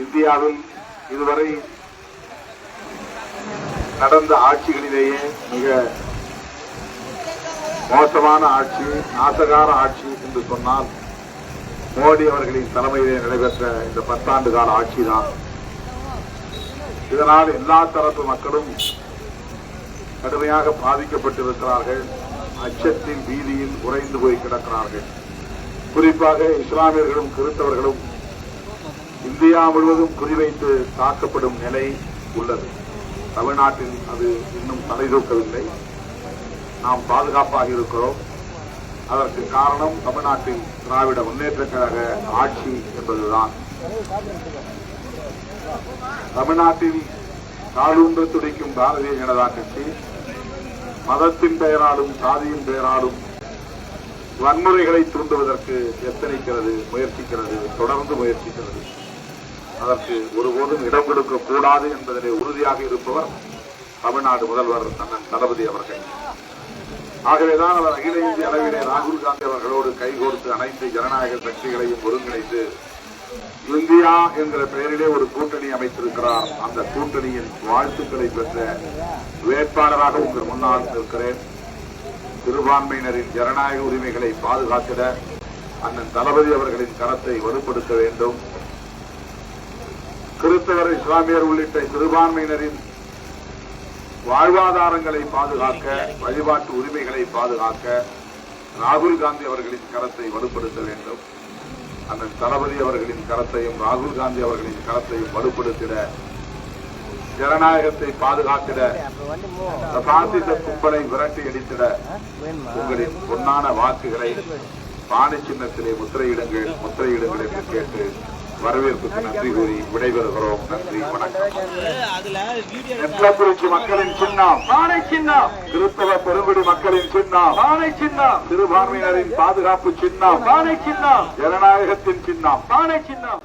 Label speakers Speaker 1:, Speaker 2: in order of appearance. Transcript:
Speaker 1: இந்தியாவில் இதுவரை நடந்த ஆட்சிகளிலேயே மிக மோசமான ஆட்சி நாசகார ஆட்சி என்று சொன்னால் மோடி அவர்களின் தலைமையிலே நடைபெற்ற இந்த பத்தாண்டு கால ஆட்சிதான். இதனால் எல்லா தரப்பு மக்களும் கடுமையாக பாதிக்கப்பட்டிருக்கிறார்கள். அச்சத்தில் பீதியில் உறைந்து போய் கிடக்கிறார்கள். குறிப்பாக இஸ்லாமியர்களும் கிறிஸ்தவர்களும் இந்தியா முழுவதும் குறிவைத்து தாக்கப்படும் நிலை உள்ளது. தமிழ்நாட்டில் அது இன்னும் தலைதூக்கவில்லை நாம் பாதுகாப்பாக இருக்கிறோம். அதற்கு காரணம் தமிழ்நாட்டில் திராவிட முன்னேற்ற கழக ஆட்சி என்பதுதான். தமிழ்நாட்டில் நாளூன்று துடிக்கும் பாரதிய ஜனதா கட்சி மதத்தின் பெயராலும் சாதியின் பெயராலும் வன்முறைகளை தூண்டுவதற்கு எத்தனைக்கிறது முயற்சிக்கிறது தொடர்ந்து முயற்சிக்கிறது. அதற்கு ஒருபோதும் இடம் கொடுக்க கூடாது என்பதிலே உறுதியாக இருப்பவர் தமிழ்நாடு முதல்வர் அண்ணன் தளபதி அவர்கள். ஆகவேதான் அவர் அகில இந்திய அளவிலே ராகுல் காந்தி அவர்களோடு கைகோர்த்து அனைத்து ஜனநாயக சக்திகளையும் ஒருங்கிணைத்து இந்தியா என்கிற பெயரிலே ஒரு கூட்டணி அமைத்திருக்கிறார். அந்த கூட்டணியின் வாழ்த்துக்களை பெற்ற வேட்பாளராக உங்கள் முன்னால் இருக்கிறேன் சிறுபான்மையினரின் ஜனநாயக உரிமைகளை பாதுகாத்திட அண்ணன் தளபதி அவர்களின் கரத்தை வலுப்படுத்த வேண்டும். கிறிஸ்தவர் இஸ்லாமியர் உள்ளிட்ட சிறுபான்மையினரின் வாழ்வாதாரங்களை பாதுகாக்க வழிபாட்டு உரிமைகளை பாதுகாக்க ராகுல் காந்தி அவர்களின் கரத்தை வலுப்படுத்த வேண்டும். அண்ணன் தளபதி அவர்களின் கரத்தையும் ராகுல் காந்தி அவர்களின் கரத்தையும் வலுப்படுத்திட ஜனநாயகத்தை பாதுகாத்திட இந்த பாசிச கும்பலை விரட்டி அடித்திட உங்களின் பொன்னான வாக்குகளை பானை சின்னத்திலே முத்திரையிடுங்கள் முத்திரையிடுங்கள் என்று கேட்டு வரவேற்புக்கு நன்றி கூறி விடைபெறுகிறோம். நன்றி வணக்கம். மக்களின் சின்னம். பானை சின்னம். கிறிஸ்தவ பெருங்குடி மக்களின் சின்னம். பானை சின்னம். சிறுபான்மையினரின் பாதுகாப்பு சின்னம். பானை சின்னம். ஜனநாயகத்தின் சின்னம். பானை சின்னம்.